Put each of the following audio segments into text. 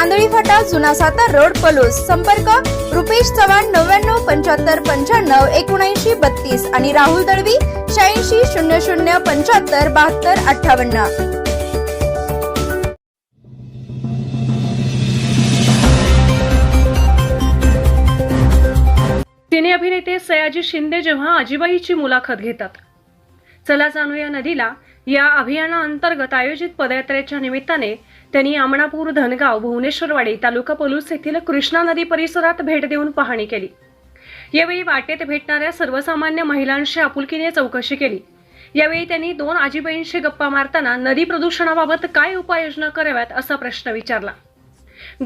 Andhali फाटा जुना Satara road Palus. संपर्क रुपेश चव्हाण नव्याण्णव पंच्याहत्तर पंच्याण्णव एकोणऐंशी बत्तीस आणि राहुल दळवी शहाऐंशी शून्य शून्य पंच्याहत्तर बहात्तर अठ्ठावन्न. सिने अभिनेते सयाजी शिंदे जेव्हा आजीबाईची मुलाखत घेतात. चला जाणूया नदीला. या अभियानाअंतर्गत आयोजित पदयात्रेच्या निमित्ताने त्यांनी आमणापूर धनगाव भुवनेश्वरवाडी तालुका पलूस येथील कृष्णा नदी परिसरात भेट देऊन पाहणी केली. यावेळी वाटेत भेटणाऱ्या सर्वसामान्य महिलांशी आपुलकीने चौकशी केली. यावेळी त्यांनी दोन आजीबाईंशी गप्पा मारताना नदी प्रदूषणाबाबत काय उपाययोजना कराव्यात असा प्रश्न विचारला.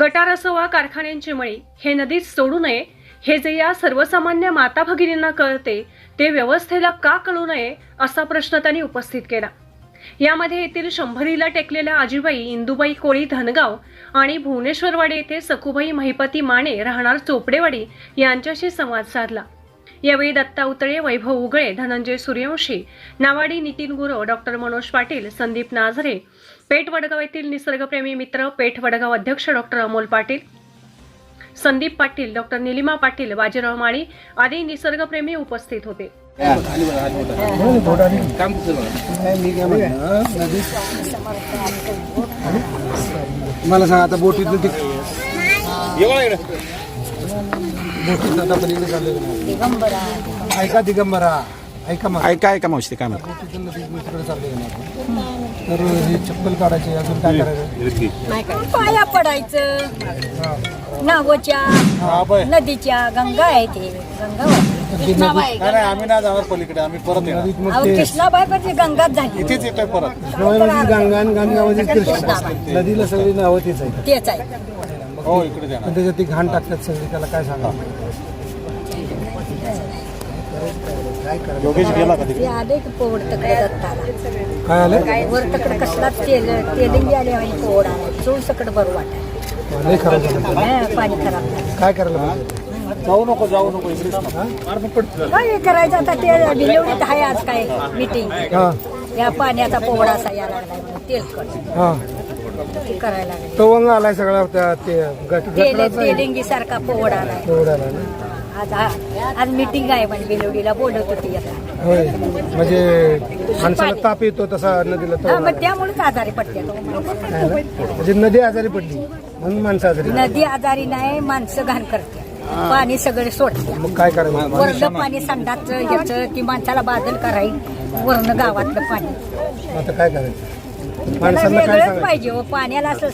गटार असो वा कारखान्यांची मळी हे नदीत सोडू नये हे जे या सर्वसामान्य माता भगिनींना कळते ते व्यवस्थेला का कळू नये असा प्रश्न त्यांनी उपस्थित केला. यामध्ये येथील शंभरीला टेकलेल्या आजीबाई इंदुबाई कोळी धनगाव आणि भुवनेश्वरवाडी येथे सखुबाई महिपती माने राहणार चोपडेवाडी यांच्याशी संवाद साधला. यावेळी दत्ता उतळे वैभव उगळे धनंजय सूर्यवंशी नावाडी नितीन गुरव डॉक्टर मनोज पाटील संदीप नाझरे पेठ वडगाव येथील निसर्गप्रेमी मित्र पेठ वडगाव अध्यक्ष डॉक्टर अमोल पाटील संदीप पाटील डॉक्टर निलिमा पाटील बाजीराव माळी आदी निसर्गप्रेमी उपस्थित होते. मला सांग आता बोटीतलं ते बोटीत आता पण इकडे चालले ऐका दिगंबरा. ऐका मग ऐका ऐका मावशी ते काय म्हणतात चालले तर हे चप्पल काढायचे अजून काय करायचं? पाया पडायचं. हा. नागोच्या हा. नदीच्या गंगा आहे ते. गंगा कृष्णाबाई नाही नाही आम्ही नाही जाणार पलीकडे आम्ही परत येणार. नदीत मग अहो ते कृष्णाबाई पण ती गंगाच झाली. इथेच येतोय परत. कृष्णामध्ये गंगा आणि गंगामध्ये कृष्णा. नदीला सगळी नावं तीच आहे तेच आहे हो इकडे जाणार. पण त्याच्यात ती घाण टाकतात सगळी त्याला काय सांगा योगेश गेला का ते आले की पोवड तकडे दत्ताला. काय आलं? वर तकडे कसला तेल तेलिंगी आले आणि पोवड आला. चोळ सकड बरं वाटाय लय खराब झालं पाणी खराब झालं. काय करायला पाहिजे? जाऊ नको जाऊ नको इकडे काय करायचं आता ते विलवडीत आहे आज काय मिटिंग हा. या पाण्याचा पोवडा असा या लागलाय. म्हणून तेलकट हा. ते करायला लागले. तवंग आलाय सगळा त्या ते गट तेल तेलिंगी सारखा पोवड आलाय. एवढा आला ना? आज आज मिटिंग आहे म्हणजे बिलवडीला बोलवत होती आता. होय म्हणजे माणसाला ताप येतो तसा नदीला हा, मग त्यामुळेच आजारी पडते तो. म्हणजे नदी आजारी पडली म्हणून माणसं आजारी. नदी आजारी नाही माणसं घाण करते. पाणी सगळे सोडते. मग काय करायचं? वरलं पाणी संडाचं ह्याचं की माणसाला बादल कराई वरनं गावातलं पाणी. आता काय करायचं? त्याला माणसांना काय वेगळंच सांगायचं पाहिजे हो पाण्याला असं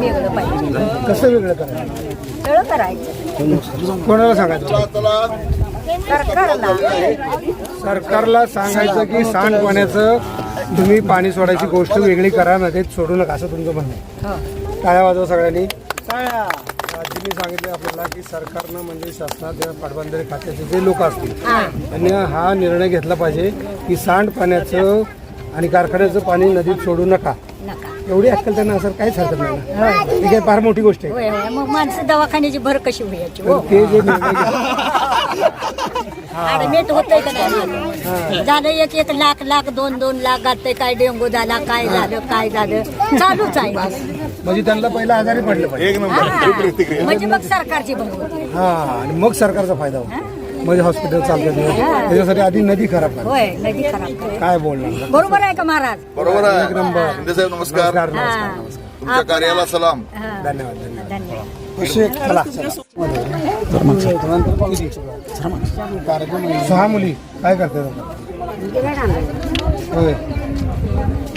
वेगळं पाहिजे. कसं वेगळं करायचं? सगळं करायचं. कोणाला सांगायचं? सरकारला. सरकारला सांगायचं की सांडपाण्याचं तुम्ही पाणी सोडायची गोष्ट वेगळी करा नदीत सोडू नका असं तुमचं म्हणणं आहे. हो. टाळ्या वाजवा सगळ्यांनी. आजींनी सांगितलं आपल्याला की सरकारनं म्हणजे शासनात या पाटबंधारे खात्याचे जे लोक असतील त्यांनी हा निर्णय घेतला पाहिजे की सांडपाण्याचं आणि कारखान्याचं पाणी नदीत सोडू नका. नका. एवढी अक्कल त्यांना असं काहीच हरकत नाही ना. ही काय फार मोठी गोष्ट आहे. होय होय. मग माणसं दवाखान्याची भर कशी व्हायची हो. तर ते जे निर्णय घेतले- ऍडमिट होतंय का नाही? झालं एक एक लाख लाख दोन दोन लाख घालतंय काय डेंगू झाला काय झालं काय झालं? चालूच आहे म्हणजे त्यांना पहिला आजारी पडलं पाहिजे. हा. म्हणजे मग सरकारची भर हा आणि मग सरकारचा फायदा होतो. म्हणजे हॉस्पिटल चालतं ते. त्याच्यासाठी आधी नदी खराब होय नदी खराब. आहे. काय बोलणार? बरोबर आहे का महाराज? बरोबर आहे. एक नंबर. शिंदे साहेब नमस्कार. नमस्कार नमस्कार तुमच्या कार्याला सलाम. हा. धन्यवाद धन्यवाद. धन्यवाद. शेख चला. सहा मुली. काय करतात आता? होय.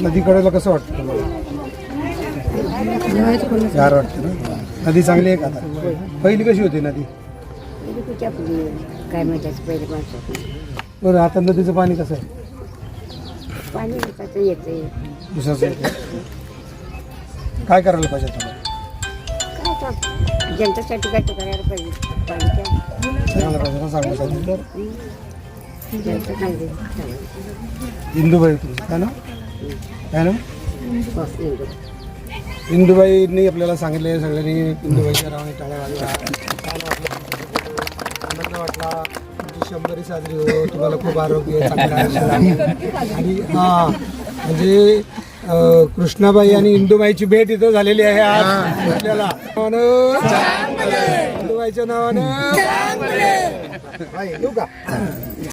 नदीकडेला कसं वाटतं तुम्हाला? गार वाटतं ना? नदी चांगली आहे का आता? पहिली कशी होती नदी? काय म्हणतात पहिले माणसं बरं आता नदीचं पाणी कसं आहे? पाणी कसं येते काय करायला पाहिजे तुम्हाला जनतेसाठी काय करायला पाहिजे. पाणी सांगायला पाहिजे ना तर इंदुबाई तुमचं काय ना काय ना इंदुबाईंनी आपल्याला सांगितले सगळ्यांनी इंदुबाईच्या नावाने टाळ्या वाजवा. छान वाटलं तुमची शंभरी साजरी हो तुम्हाला खूप आरोग्य चांगलं आयुष्य लाभो. आणि हा म्हणजे अं, कृष्णाबाई आणि इंदुबाईची भेट इथं झालेली आहे आज आपल्याला. नावानं इंदुबाईच्या नावानं बाई, येऊ का?